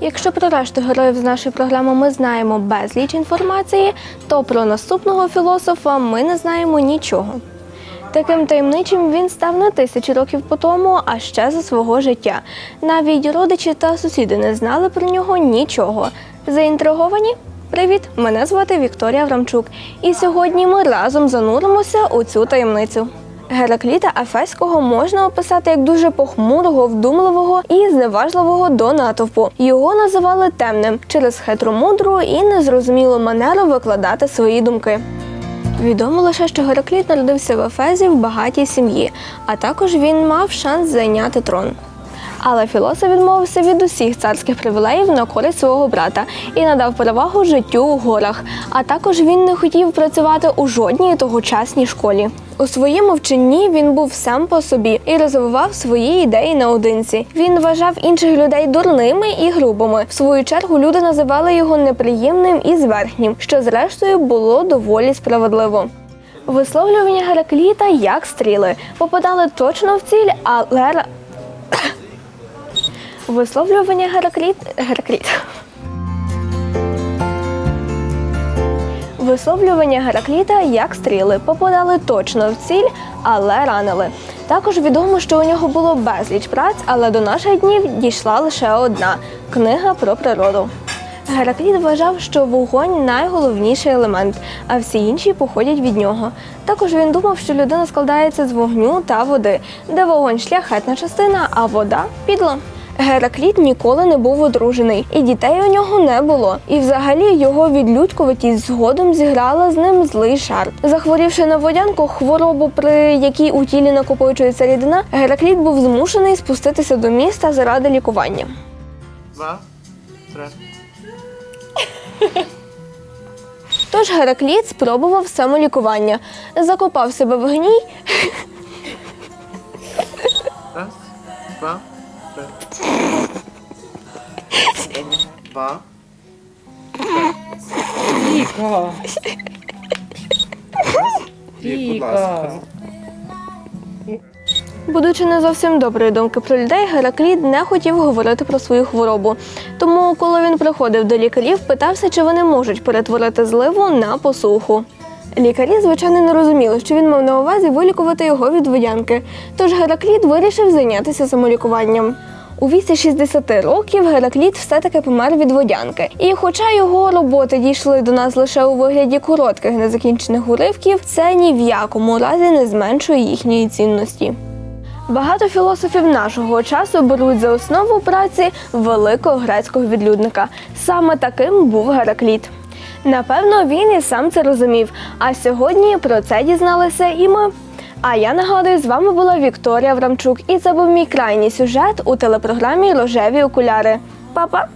Якщо про решту героїв з нашої програми ми знаємо безліч інформації, то про наступного філософа ми не знаємо нічого. Таким таємничим він став не тисячі років по тому, а ще за свого життя. Навіть родичі та сусіди не знали про нього нічого. Заінтриговані? Привіт! Мене звати Вікторія Врамчук. І сьогодні ми разом зануримося у цю таємницю. Геракліта Ефеського можна описати як дуже похмурого, вдумливого і зневажливого до натовпу. Його називали темним через хитромудру і незрозумілу манеру викладати свої думки. Відомо лише, що Геракліт народився в Ефезі в багатій сім'ї, а також він мав шанс зайняти трон. Але філософ відмовився від усіх царських привілеїв на користь свого брата і надав перевагу життю у горах. А також він не хотів працювати у жодній тогочасній школі. У своєму вченні він був сам по собі і розвивав свої ідеї наодинці. Він вважав інших людей дурними і грубими. В свою чергу люди називали його неприємним і зверхнім, що зрештою було доволі справедливо. Висловлювання Геракліта як стріли попадали точно в ціль, але Висловлювання Геракліт... Геракліт. Висловлювання Геракліта як стріли попадали точно в ціль, але ранили. Також відомо, що у нього було безліч праць, але до наших днів дійшла лише одна книга про природу. Геракліт вважав, що вогонь найголовніший елемент, а всі інші походять від нього. Також він думав, що людина складається з вогню та води, де вогонь шляхетна частина, а вода підла. Геракліт ніколи не був одружений, і дітей у нього не було. І взагалі його відлюдькуватість згодом зіграла з ним злий жарт. Захворівши на водянку, хворобу, при якій у тілі накопичується рідина, Геракліт був змушений спуститися до міста заради лікування. Два, три. Тож Геракліт спробував самолікування, закопав себе в гній Раз, два, три. Два. Віка! І, будь ласка. Будучи не зовсім доброї думки про людей, Геракліт не хотів говорити про свою хворобу. Тому, коли він приходив до лікарів, питався, чи вони можуть перетворити зливу на посуху. Лікарі, звичайно, не розуміли, що він мав на увазі вилікувати його від водянки. Тож Геракліт вирішив зайнятися самолікуванням. У віці 60 років Геракліт все-таки помер від водянки. І хоча його роботи дійшли до нас лише у вигляді коротких незакінчених уривків, це ні в якому разі не зменшує їхньої цінності. Багато філософів нашого часу беруть за основу праці великого грецького відлюдника. Саме таким був Геракліт. Напевно, він і сам це розумів. А сьогодні про це дізналися і ми. А я нагадую, з вами була Вікторія Врамчук, і це був мій крайній сюжет у телепрограмі Рожеві окуляри. Па-па!